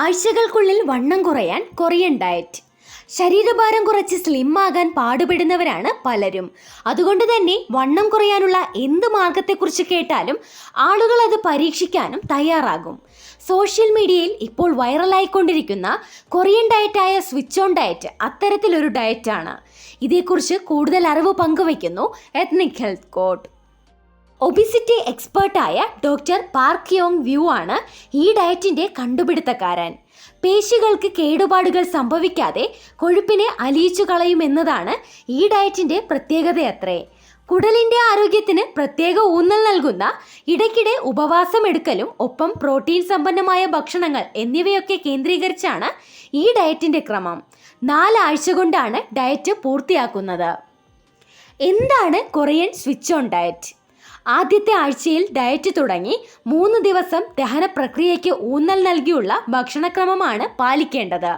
ആഴ്ചകൾക്കുള്ളിൽ വണ്ണം കുറയാൻ Korean diet. ശരീരഭാരം കുറച്ച് സ്ലിം ആകാൻ പാടുപെടുന്നവരാണ് പലരും. അതുകൊണ്ട് തന്നെ വണ്ണം കുറയാനുള്ള എന്ത് മാർഗത്തെക്കുറിച്ച് കേട്ടാലും ആളുകൾ അത് പരീക്ഷിക്കാനും തയ്യാറാകും. സോഷ്യൽ മീഡിയയിൽ ഇപ്പോൾ വൈറലായിക്കൊണ്ടിരിക്കുന്ന കൊറിയൻ ഡയറ്റായ സ്വിച്ച് ഓൺ ഡയറ്റ് അത്തരത്തിലൊരു ഡയറ്റാണ്. ഇതേക്കുറിച്ച് കൂടുതൽ അറിവ് പങ്കുവയ്ക്കുന്നു എത്നിക് ഹെൽത്ത് കോഡ് ഒബിസിറ്റി എക്സ്പേർട്ടായ ഡോക്ടർ പാർക്ക് യോങ് വ്യൂ ആണ് ഈ ഡയറ്റിന്റെ കണ്ടുപിടുത്തക്കാരൻ. പേശികൾക്ക് കേടുപാടുകൾ സംഭവിക്കാതെ കൊഴുപ്പിനെ അലിയിച്ചു കളയുമെന്നതാണ് ഈ ഡയറ്റിന്റെ പ്രത്യേകതയത്രേ. കുടലിന്റെ ആരോഗ്യത്തിന് പ്രത്യേക ഊന്നൽ നൽകുന്ന ഇടയ്ക്കിടെ ഉപവാസം എടുക്കലും ഒപ്പം പ്രോട്ടീൻ സമ്പന്നമായ ഭക്ഷണങ്ങൾ എന്നിവയൊക്കെ കേന്ദ്രീകരിച്ചാണ് ഈ ഡയറ്റിന്റെ ക്രമം. നാലാഴ്ച കൊണ്ടാണ് ഡയറ്റ് പൂർത്തിയാക്കുന്നത്. എന്താണ് കൊറിയൻ സ്വിച്ച് ഓൺ ഡയറ്റ്? ആദ്യത്തെ ആഴ്ചയിൽ ഡയറ്റ് തുടങ്ങി മൂന്ന് ദിവസം ദഹന പ്രക്രിയയ്ക്ക് ഊന്നൽ നൽകിയുള്ള ഭക്ഷണക്രമമാണ് പാലിക്കേണ്ടത്.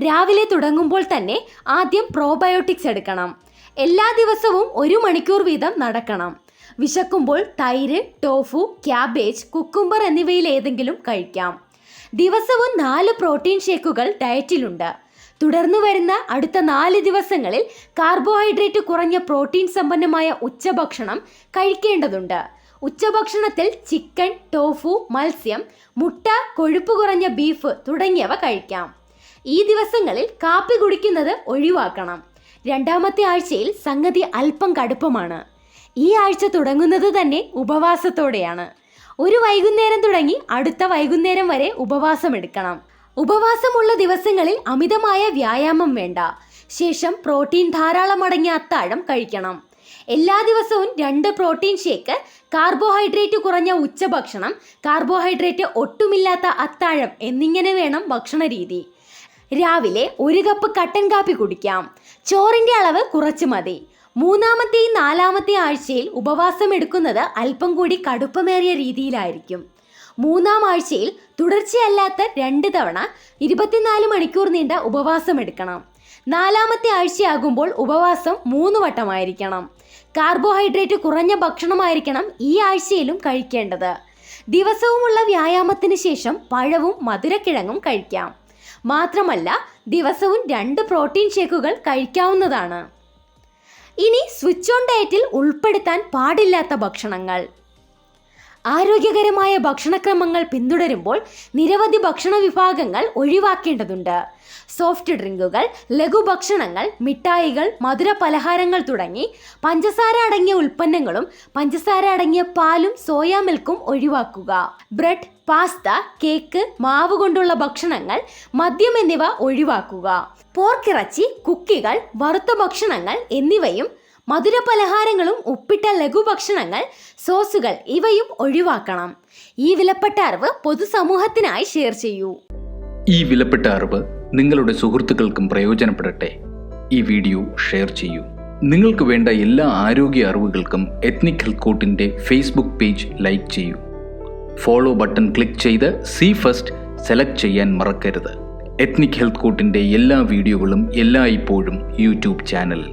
രാവിലെ തുടങ്ങുമ്പോൾ തന്നെ ആദ്യം പ്രോബയോട്ടിക്സ് എടുക്കണം. എല്ലാ ദിവസവും ഒരു മണിക്കൂർ വീതം നടക്കണം. വിശക്കുമ്പോൾ തൈര് ടോഫു ക്യാബേജ് കുക്കുംബർ എന്നിവയിൽ ഏതെങ്കിലും കഴിക്കാം. ദിവസവും നാല് പ്രോട്ടീൻ ഷേക്കുകൾ ഡയറ്റിലുണ്ട് തുടർന്നു വരുന്ന അടുത്ത നാല് ദിവസങ്ങളിൽ കാർബോഹൈഡ്രേറ്റ് കുറഞ്ഞ പ്രോട്ടീൻ സമ്പന്നമായ ഉച്ചഭക്ഷണം കഴിക്കേണ്ടതുണ്ട്. ഉച്ചഭക്ഷണത്തിൽ ചിക്കൻ ടോഫു മത്സ്യം മുട്ട കൊഴുപ്പ് കുറഞ്ഞ ബീഫ് തുടങ്ങിയവ കഴിക്കാം. ഈ ദിവസങ്ങളിൽ കാപ്പി കുടിക്കുന്നത് ഒഴിവാക്കണം. രണ്ടാമത്തെ ആഴ്ചയിൽ സംഗതി അല്പം കടുപ്പമാണ്. ഈ ആഴ്ച തുടങ്ങുന്നത് തന്നെ ഉപവാസത്തോടെയാണ്. ഒരു വൈകുന്നേരം തുടങ്ങി അടുത്ത വൈകുന്നേരം വരെ ഉപവാസം എടുക്കണം ഉപവാസമുള്ള ദിവസങ്ങളിൽ അമിതമായ വ്യായാമം വേണ്ട. ശേഷം പ്രോട്ടീൻ ധാരാളം അടങ്ങിയ അത്താഴം കഴിക്കണം. എല്ലാ ദിവസവും രണ്ട് പ്രോട്ടീൻ ഷേക്ക് കാർബോഹൈഡ്രേറ്റ് കുറഞ്ഞ ഉച്ചഭക്ഷണം കാർബോഹൈഡ്രേറ്റ് ഒട്ടുമില്ലാത്ത അത്താഴം എന്നിങ്ങനെ വേണം ഭക്ഷണ രീതി രാവിലെ ഒരു കപ്പ് കട്ടൻ കാപ്പി കുടിക്കാം. ചോറിന്റെ അളവ് കുറച്ച് മതി. മൂന്നാമത്തെയും നാലാമത്തെ ആഴ്ചയിൽ ഉപവാസം എടുക്കുന്നത് അല്പം കൂടി കടുപ്പമേറിയ രീതിയിലായിരിക്കും. മൂന്നാം ആഴ്ചയിൽ തുടർച്ചയല്ലാത്ത രണ്ട് തവണ ഇരുപത്തിനാല് മണിക്കൂർ നീണ്ട ഉപവാസം എടുക്കണം. നാലാമത്തെ ആഴ്ചയാകുമ്പോൾ ഉപവാസം മൂന്ന് വട്ടമായിരിക്കണം. കാർബോഹൈഡ്രേറ്റ് കുറഞ്ഞ ഭക്ഷണമായിരിക്കണം ഈ ആഴ്ചയിലും കഴിക്കേണ്ടത്. ദിവസവുമുള്ള വ്യായാമത്തിന് ശേഷം പഴവും മധുരക്കിഴങ്ങും കഴിക്കാം. മാത്രമല്ല ദിവസവും രണ്ട് പ്രോട്ടീൻ ഷേക്കുകൾ കഴിക്കാവുന്നതാണ്. ഇനി സ്വിച്ച് ഓൺ ഡയറ്റിൽ ഉൾപ്പെടുത്താൻ പാടില്ലാത്ത ഭക്ഷണങ്ങൾ. ആരോഗ്യകരമായ ഭക്ഷണക്രമങ്ങൾ പിന്തുടരുമ്പോൾ നിരവധി ഭക്ഷണ വിഭാഗങ്ങൾ ഒഴിവാക്കേണ്ടതുണ്ട്. സോഫ്റ്റ് ഡ്രിങ്കുകൾ ലഘുഭക്ഷണങ്ങൾ മിഠായികൾ മധുര പലഹാരങ്ങൾ തുടങ്ങി പഞ്ചസാര അടങ്ങിയ ഉൽപ്പന്നങ്ങളും പഞ്ചസാര അടങ്ങിയ പാലും സോയാ മിൽക്കും ഒഴിവാക്കുക. ബ്രെഡ് പാസ്ത കേക്ക് മാവ് കൊണ്ടുള്ള ഭക്ഷണങ്ങൾ മദ്യം എന്നിവ ഒഴിവാക്കുക. പോർക്കിറച്ചി കുക്കികൾ വറുത്ത ഭക്ഷണങ്ങൾ എന്നിവയും മധുര പലഹാരങ്ങളും ഉപ്പിട്ട ലഘുഭക്ഷണങ്ങൾ സോസുകൾ ഇവയും ഒഴിവാക്കണം. ഈ വിലപ്പെട്ട അറിവ് പൊതുസമൂഹത്തിനായി ഷെയർ ചെയ്യൂ. ഈ വിലപ്പെട്ട അറിവ് നിങ്ങളുടെ സുഹൃത്തുക്കൾക്കും പ്രയോജനപ്പെടട്ടെ. ഈ വീഡിയോ ഷെയർ ചെയ്യൂ. നിങ്ങൾക്ക് വേണ്ട എല്ലാ ആരോഗ്യ അറിവുകൾക്കും എത്നിക് ഹെൽത്ത് കോട്ടിന്റെ ഫേസ്ബുക്ക് പേജ് ലൈക്ക് ചെയ്യൂ. ഫോളോ ബട്ടൺ ക്ലിക്ക് ചെയ്ത് സി ഫസ്റ്റ് സെലക്ട് ചെയ്യാൻ മറക്കരുത്. എത്നിക് ഹെൽത്ത് കോട്ടിന്റെ എല്ലാ വീഡിയോകളും എല്ലായ്പ്പോഴും യൂട്യൂബ് ചാനലിൽ